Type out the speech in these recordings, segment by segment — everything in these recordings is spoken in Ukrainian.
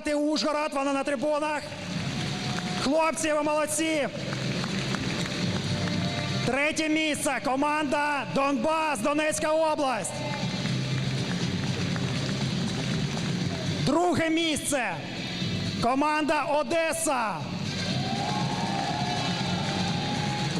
Карпати, Ужгород, вона на трибунах. Хлопці, ви молодці. Третє місце. Команда Донбас, Донецька область. Друге місце. Команда Одеса.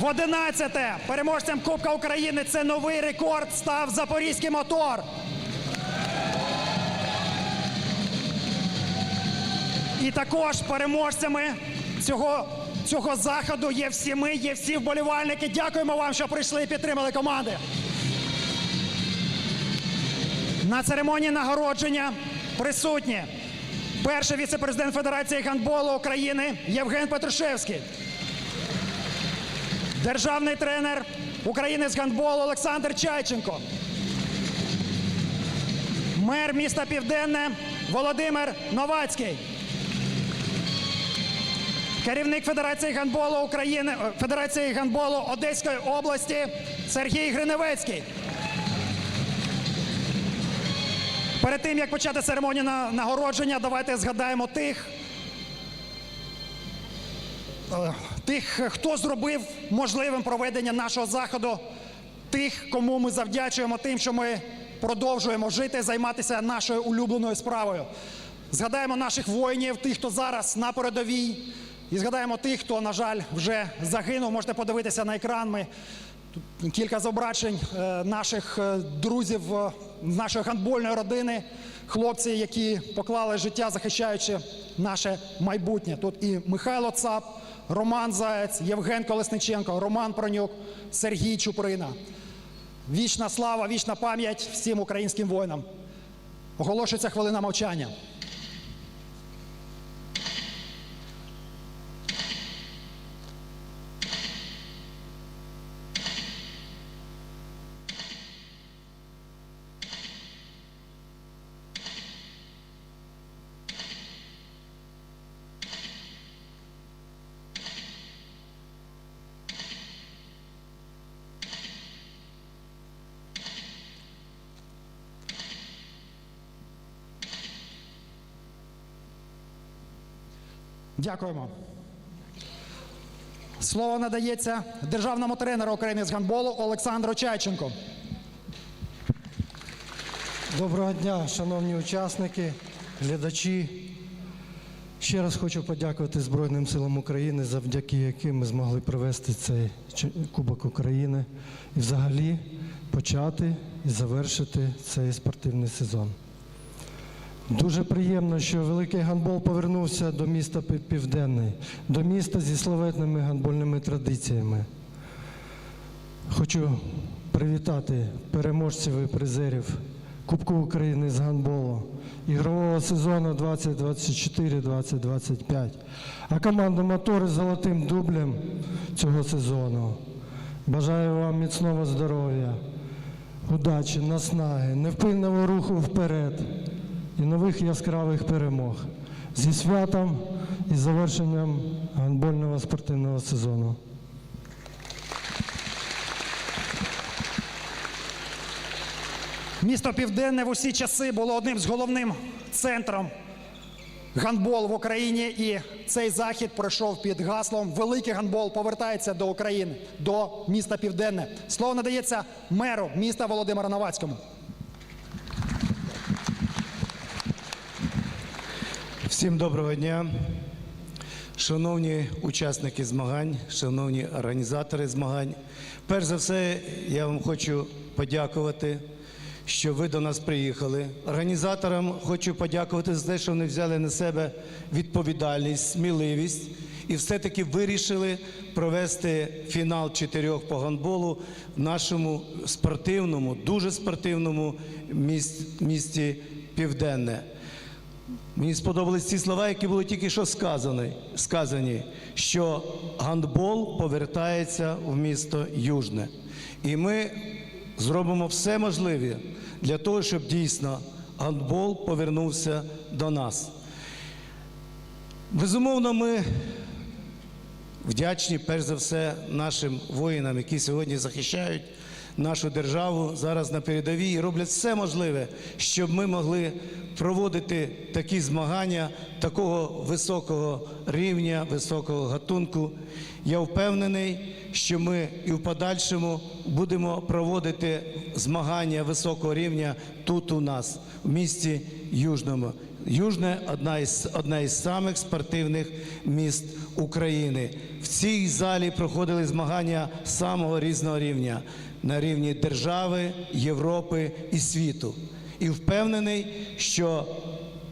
В 11 переможцем Кубка України це новий рекорд став Запорізький мотор. І також переможцями цього, цього заходу є всі ми, є всі вболівальники. Дякуємо вам, що прийшли і підтримали команди. На церемонії нагородження присутні перший віце-президент Федерації гандболу України Євген Петрушевський, державний тренер України з гандболу Олександр Чайченко, мер міста Південне Володимир Новацький. Керівник Федерації гандболу України е, Федерації гандболу Одеської області Сергій Гриневецький. Перед тим як почати церемонію на- нагородження, давайте згадаємо тих, е, тих, хто зробив можливим проведення нашого заходу, тих, кому ми завдячуємо тим, що ми продовжуємо жити, займатися нашою улюбленою справою. Згадаємо наших воїнів, тих, хто зараз на передовій, і згадаємо тих, хто, на жаль, вже загинув. Можете подивитися на екран. Ми тут кілька зображень е, наших е, друзів е, нашої гандбольної родини, хлопці, які поклали життя, захищаючи наше майбутнє. Тут і Михайло Цап, Роман Заєць, Євген Колесниченко, Роман Пронюк, Сергій Чуприна. Вічна слава, вічна пам'ять всім українським воїнам. Оголошується хвилина мовчання. Дякуємо. Слово надається державному тренеру України з гандболу Олександру Чайченку. Доброго дня, шановні учасники, глядачі. Ще раз хочу подякувати Збройним силам України, завдяки яким ми змогли провести цей Кубок України і взагалі почати і завершити цей спортивний сезон. Дуже приємно, що великий гандбол повернувся до міста Південний, до міста зі славетними гандбольними традиціями. Хочу привітати переможців і призерів Кубку України з гандболу, ігрового сезону 2024-2025, а команду «Мотори» з золотим дублем цього сезону. Бажаю вам міцного здоров'я, удачі, наснаги, невпинного руху вперед і нових яскравих перемог. Зі святом і завершенням гандбольного спортивного сезону. Місто Південне в усі часи було одним з головним центром гандболу в Україні. І цей захід пройшов під гаслом Великий гандбол повертається до України, до міста Південне. Слово надається меру міста Володимира Новацькому. Всім доброго дня. Шановні учасники змагань, шановні організатори змагань. Перш за все, я вам хочу подякувати, що ви до нас приїхали. Організаторам хочу подякувати за те, що вони взяли на себе відповідальність, сміливість і все-таки вирішили провести фінал чотирьох по гандболу в нашому спортивному, дуже спортивному міс- місті Південне. Мені сподобались ці слова, які були тільки що сказані, сказані, що гандбол повертається в місто Южне. І ми зробимо все можливе для того, щоб дійсно гандбол повернувся до нас. Безумовно, ми вдячні перш за все нашим воїнам, які сьогодні захищають нашу державу зараз на передовій і роблять все можливе, щоб ми могли проводити такі змагання такого високого рівня, високого гатунку. Я впевнений, що ми і в подальшому будемо проводити змагання високого рівня тут у нас, в місті Южному. Южне одна із одна із самих спортивних міст України. В цій залі проходили змагання самого різного рівня на рівні держави, Європи і світу. І впевнений, що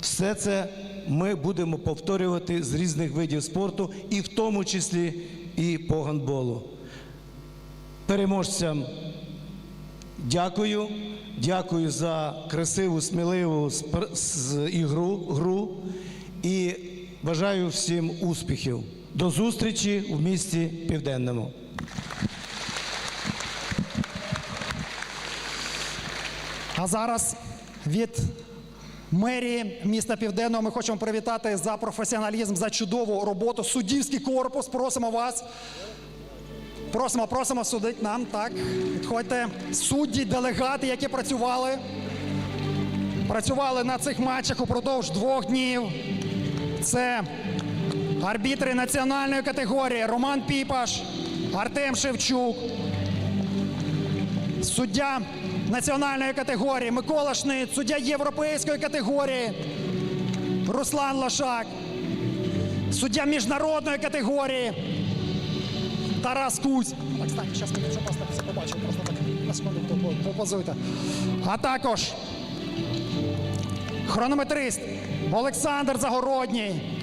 все це ми будемо повторювати з різних видів спорту, і в тому числі і по гандболу. Переможцям Дякую, дякую за красиву, сміливу ігру гру і бажаю всім успіхів. До зустрічі в місті Південному. А зараз від мерії міста Південного ми хочемо привітати за професіоналізм, за чудову роботу. Суддівський корпус. Просимо вас. Просимо, просимо судить нам. Так, підходьте. Судді, делегати, які працювали. Працювали на цих матчах упродовж двох днів. Це арбітри національної категорії Роман Піпаш, Артем Шевчук, суддя національної категорії Микола Шнит, суддя європейської категорії Руслан Лошак, суддя міжнародної категорії Тарас Кузь. Так, стань, зараз ми вже просто побачимо, просто так на секунду попозуйте. А також хронометрист Олександр Загородній.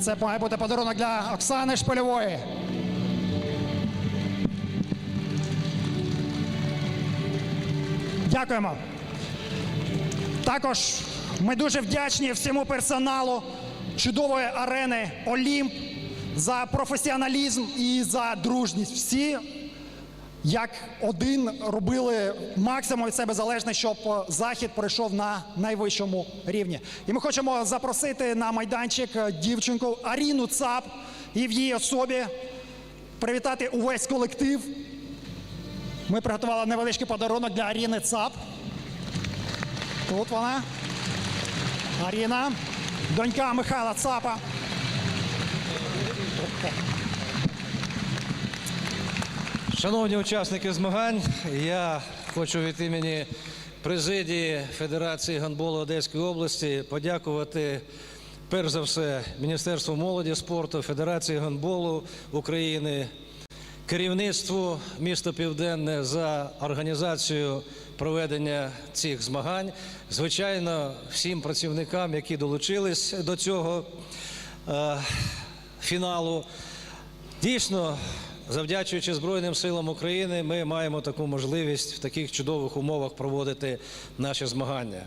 Це має бути подарунок для Оксани Шпильової. Дякуємо. Також ми дуже вдячні всьому персоналу чудової арени Олімп за професіоналізм і за дружність. Всі як один робили максимум від себе залежне, щоб е, захід пройшов на найвищому рівні. І ми хочемо запросити на майданчик е, дівчинку Аріну Цап і в її особі привітати увесь колектив. Ми приготували невеличкий подарунок для Аріни Цап. Тут вона. Аріна, донька Михайла Цапа. Шановні учасники змагань, я хочу від імені президії Федерації гандболу Одеської області подякувати перш за все Міністерству молоді спорту, Федерації гандболу України, керівництву міста Південне за організацію проведення цих змагань. Звичайно, всім працівникам, які долучились до цього е, фіналу. Дійсно, завдячуючи Збройним силам України, ми маємо таку можливість в таких чудових умовах проводити наші змагання.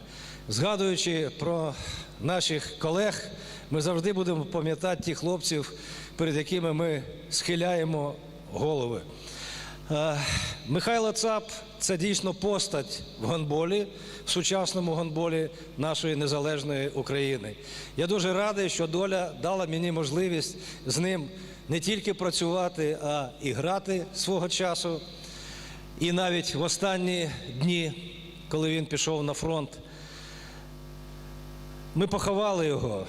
Згадуючи про наших колег, ми завжди будемо пам'ятати тих хлопців, перед якими ми схиляємо голови. Е, Михайло Цап це дійсно постать в гандболі, в сучасному гандболі нашої незалежної України. Я дуже радий, що доля дала мені можливість з ним не тільки працювати, а і грати свого часу. І навіть в останні дні, коли він пішов на фронт, ми поховали його.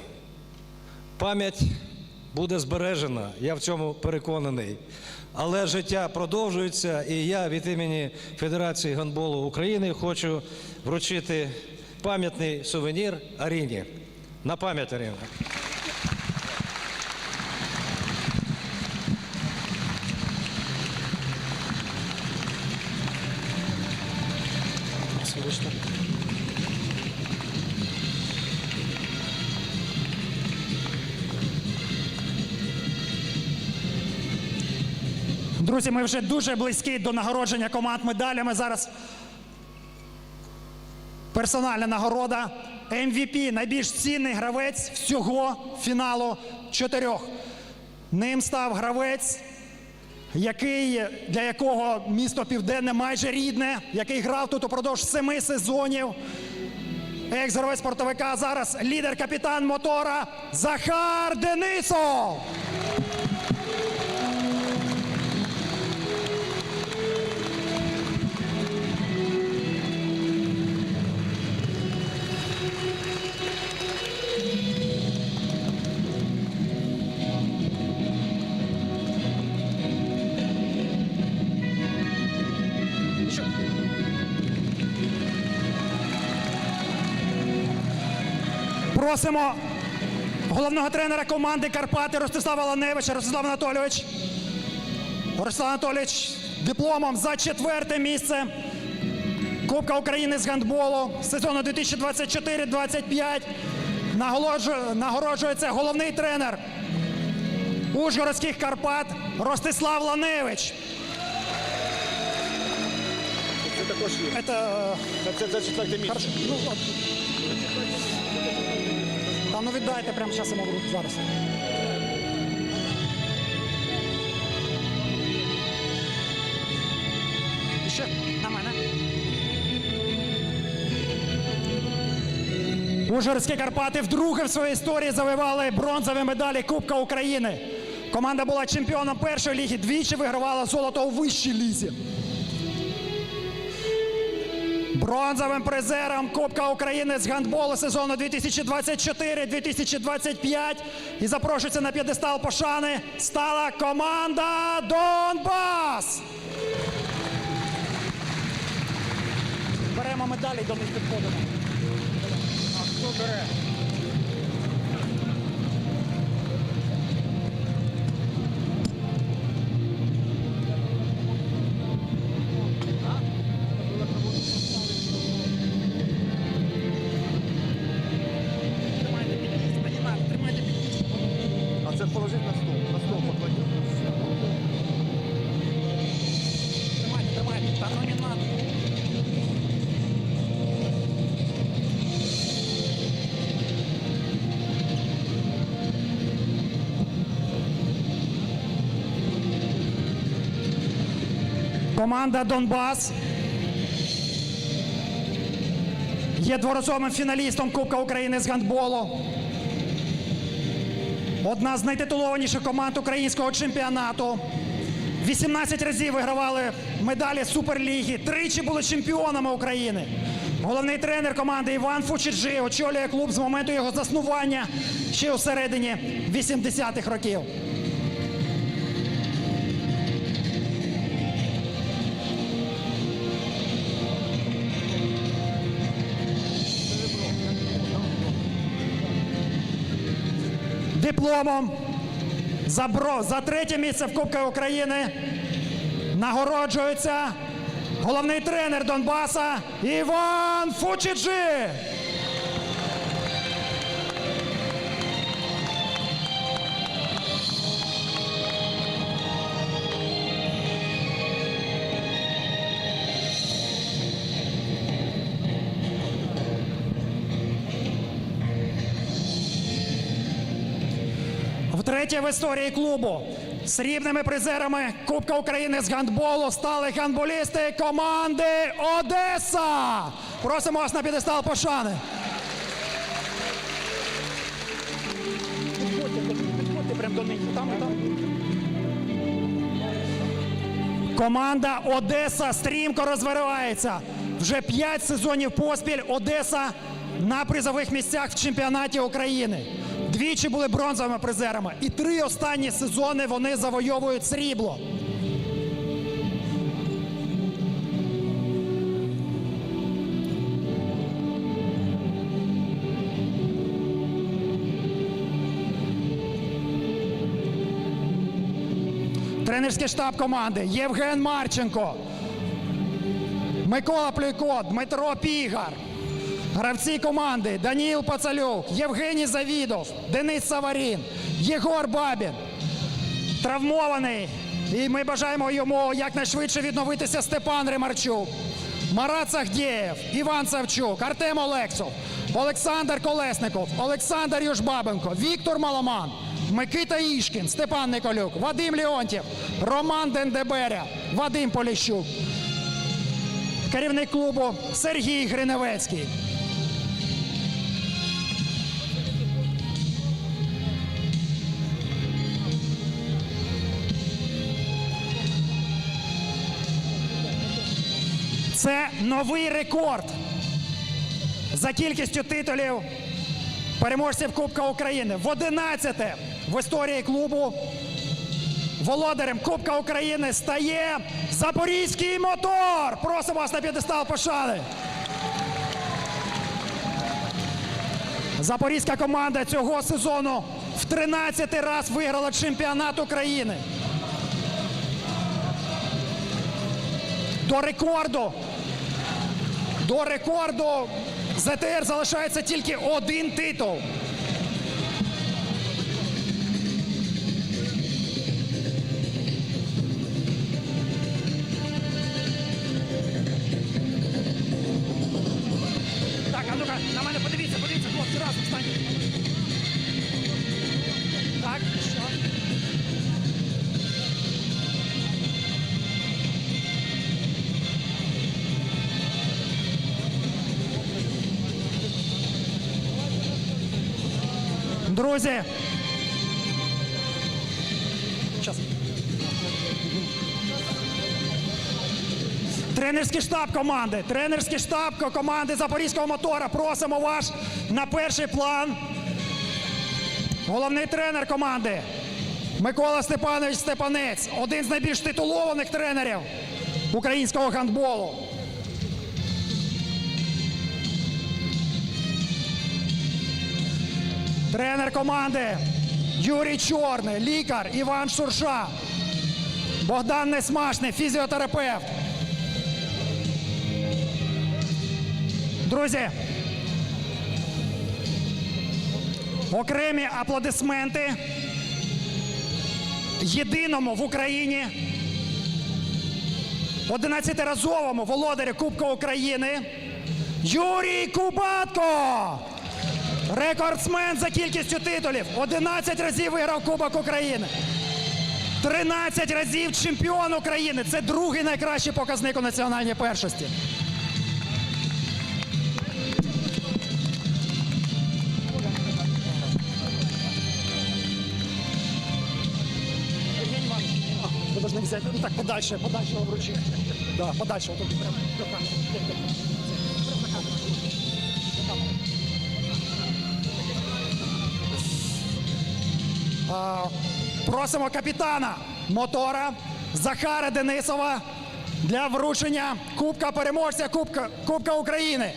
Пам'ять буде збережена, я в цьому переконаний. Але життя продовжується, і я від імені Федерації гандболу України хочу вручити пам'ятний сувенір Аріні. На пам'ять Аріна. Друзі, ми вже дуже близькі до нагородження команд медалями. Зараз персональна нагорода. MVP – найбільш цінний гравець всього фіналу чотирьох. Ним став гравець який, для якого місто Південне майже рідне, який грав тут упродовж семи сезонів. Екс-герой спортовика, зараз лідер-капітан мотора Захар Денисов. Просимо головного тренера команди Карпати Ростислава Ланевича. Ростислав Анатолійович. Ростислав Анатолійович дипломом за четверте місце. Кубка України з гандболу сезону 2024-25. Наголоджу- Нагороджується головний тренер Ужгородських Карпат Ростислав Ланевич. Це також є. Це, це, це четверте місце. Хорошо. Ну, ну віддайте прямо зараз йому в зараз. Ще на мене. Ужгородські Карпати вдруге в своїй історії завоювали бронзові медалі Кубка України. Команда була чемпіоном першої ліги, двічі вигравала золото у вищій лізі. Бронзовим призером Кубка України з гандболу сезону 2024-2025 і запрошується на п'єдестал пошани стала команда Донбас. Беремо медалі до них підходимо. А хто бере? Команда Донбас є дворазовим фіналістом Кубка України з гандболу. Одна з найтитулованіших команд українського чемпіонату. 18 разів вигравали медалі Суперліги, тричі були чемпіонами України. Головний тренер команди Іван Фучиджи очолює клуб з моменту його заснування ще у середині 80-х років. Дипломом за, бро, за третє місце в Кубку України нагороджується головний тренер Донбаса Іван Фучиджи. Втретє в історії клубу срібними призерами Кубка України з гандболу стали гандболісти команди Одеса. Просимо вас на підестал пошани. Команда Одеса стрімко розвивається. Вже п'ять сезонів поспіль Одеса на призових місцях в чемпіонаті України. Двічі були бронзовими призерами. І три останні сезони вони завойовують срібло. Тренерський штаб команди Євген Марченко, Микола Плюйко, Дмитро Пігар. Гравці команди Даніл Пацалюк, Євгеній Завідов, Денис Саварін, Єгор Бабін. Травмований. І ми бажаємо йому якнайшвидше відновитися Степан Римарчук, Марат Сахдєєв, Іван Савчук, Артем Олексов, Олександр Колесников, Олександр Южбабенко, Віктор Маломан, Микита Ішкін, Степан Николюк, Вадим Леонтів, Роман Дендеберя, Вадим Поліщук. Керівник клубу Сергій Гриневецький. Це новий рекорд за кількістю титулів переможців Кубка України. В 11 в історії клубу володарем Кубка України стає Запорізький мотор. Просимо вас на п'єдестал пошани. Запорізька команда цього сезону в 13 раз виграла чемпіонат України. До рекорду. До рекорду ЗТР залишається тільки один титул. Тренерський штаб команди, тренерський штаб команди Запорізького мотора. Просимо вас на перший план. Головний тренер команди Микола Степанович Степанець, один з найбільш титулованих тренерів українського гандболу. Тренер команди Юрій Чорний, лікар Іван Шурша, Богдан Несмашний, фізіотерапевт. Друзі, окремі аплодисменти єдиному в Україні 11-разовому володарю Кубка України Юрій Кубатко. Рекордсмен за кількістю титулів. 11 разів виграв Кубок України. 13 разів чемпіон України. Це другий найкращий показник у національній першості. Повинні взяти ну, так подальше, подальше вам вручити. Да, подальше. Камери. А, Просимо капітана мотора Захара Денисова для вручення Кубка переможця Кубка, Кубка України.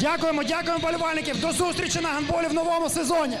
Дякуємо, дякуємо, болівальників. До зустрічі на гандболі в новому сезоні.